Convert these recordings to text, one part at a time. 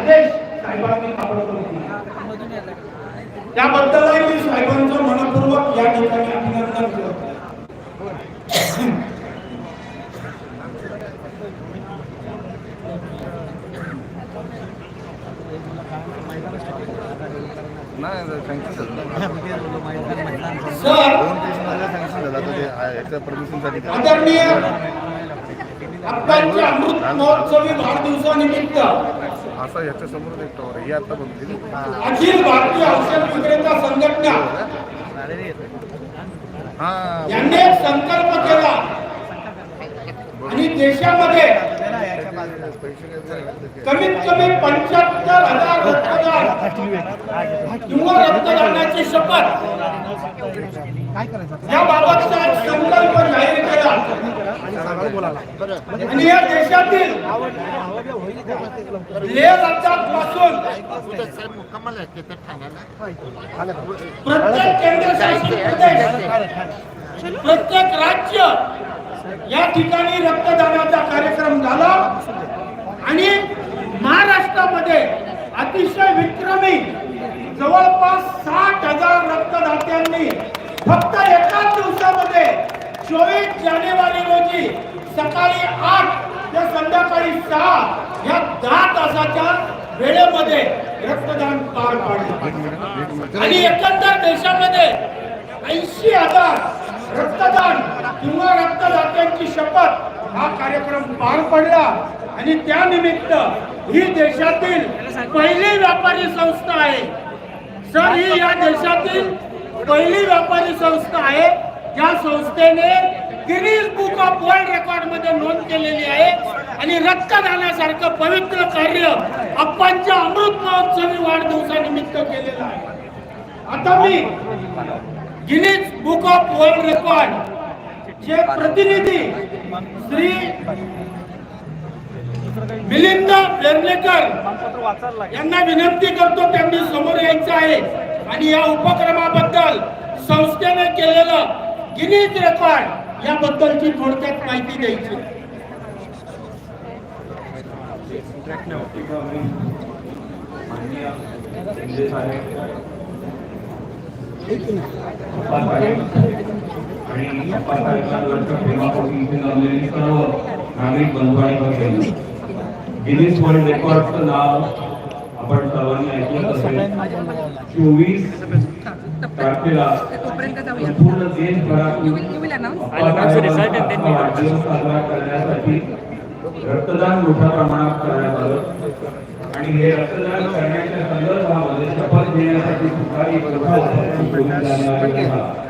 आदेश साहेबांनी दिले. त्याबद्दलही मी साहेबांचं मनपूर्वक या ठिकाणी अभिनंदन परमिशनसाठी आदरणीय अमृत महोत्सवी वाढदिवसानिमित्त असं याच्या समोर एक टॉवर ही आता बनली अखिल भारतीय औषध विक्रेता संघटना. हा. यांनी एक संकल्प केला. आणि देशामध्ये कमीत कमी पंच्याहत्तर हजार रक्तदान किंवा रक्तदानाची शपथ. याबाबतचा संकल्प जाहीर आणि या देशातील लेह लडाखपासून प्रत्येक केंद्रशासित प्रदेश प्रत्येक राज्य या ठिकाणी रक्तदानाचा कार्यक्रम झाला. आणि महाराष्ट्रामध्ये अतिशय विक्रमी जवळपास साठ हजार रक्तदात्यांनी फक्त एकाच दिवसामध्ये चोवीस जानेवारी रोजी सकाळी आठ ते संध्याकाळी सहा या दहा तासाच्या वेळेमध्ये रक्तदान पार पाडलं. आणि एकंदर देशामध्ये ऐंशी हजार रक्तदान किंवा रक्तदात्यांची शपथ हा कार्यक्रम पार पडला. आणि त्यानिमित्त ही देशातील पहिली व्यापारी संस्था आहे. सर ही या देशातील पहिली व्यापारी संस्था आहे. या संस्थेने गिनीज बुक ऑफ वर्ल्ड रेकॉर्डमध्ये नोंद केलेली आहे. आणि रक्तदानासारखं पवित्र कार्य अप्पांच्या अमृत महोत्सवी वाढदिवसानिमित्त केलेलं आहे. आता मी Guinness book of world record चे प्रतिनिधी श्री मिलिंद पेरलेकर यांना विनंती करतो त्यांनी समोर यायचं आहे. आणि या उपक्रमाबद्दल संस्थेने केलेलं गिनीज रेकॉर्ड याबद्दलची थोडक्यात माहिती द्यायची. आणि नागरिक बंधू आणि गिनीज वर्ल्ड रेकॉर्डचं नाव आपण सर्वांनी ऐकलं असेल. चोवीस रक्तदान मोठ्या प्रमाणात करण्यात आलं. आणि हे रक्तदान करण्याच्या संदर्भामध्ये शपथ घेण्यासाठी सुद्धा एक मोठा उपक्रम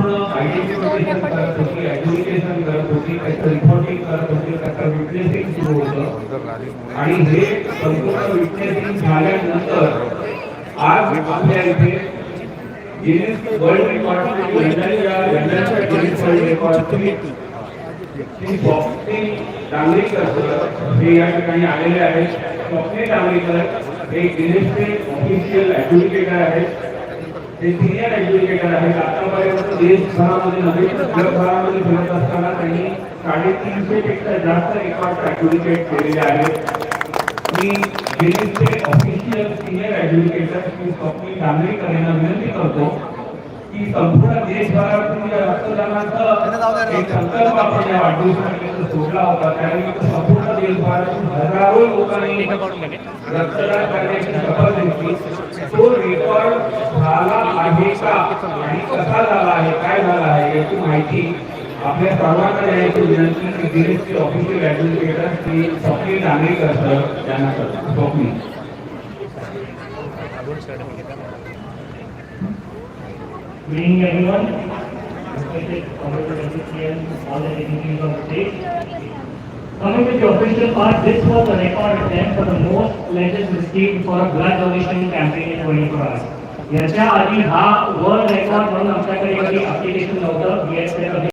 आणि हे संपूर्ण विटनेसिंग झाल्यानंतर आज आपल्या इथे Guinness world record Guinness world Dangrikar हे या ठिकाणी आलेले आहेत. डांगरीकर हे गिनीजचे ऑफिशियल ऍडव्होकेटर आहेत. सिनियर एज्युकेटर आहेत आतापर्यंत देशभरामध्ये नव्हे जगभरामध्ये फिरत असताना त्यांनी साडेतीनशे पेक्षा जास्त रेकॉर्ड ऍडव्होकेट केलेले आहेत मी गिनीजचे official senior educator Shri Swapnil Dangarekar यांना विनंती करतो की संपूर्ण देशभरातून या रक्तदानाचा एक संकल्प आपण या वाढदिवसानिमित्त सोडला होता त्यानिमित्त संपूर्ण देशभरातून हजारो लोकांनी रक्तदान करण्याची शपथ घेतली. तो रेकॉर्ड आहे का आणि आहे काय झाला आहे याची माहिती आपल्या सर्वांना द्यायची विनंती की official administrator Shri Swapnil Dangarekar sir यांना करतो Swapnil Good evening, everyone. Respected Honorable MCCM, all the dignitaries on the stage. Coming to the official part, this was a record attempt for the most pledges received for a blood donation campaign in 24 hours. याच्या आधी हा world record म्हणून आमच्याकडे कधी application नव्हतं.